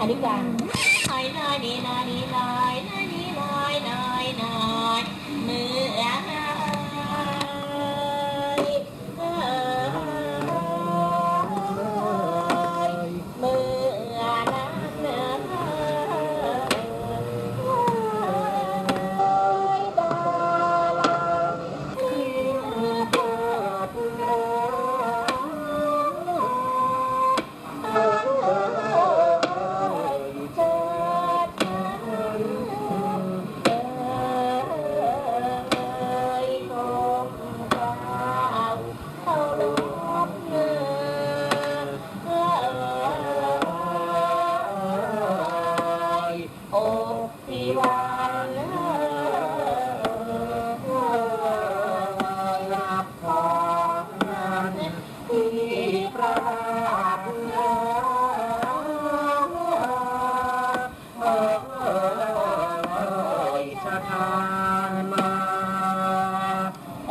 อันนี้การ โอปิวาลาลับของนิพพา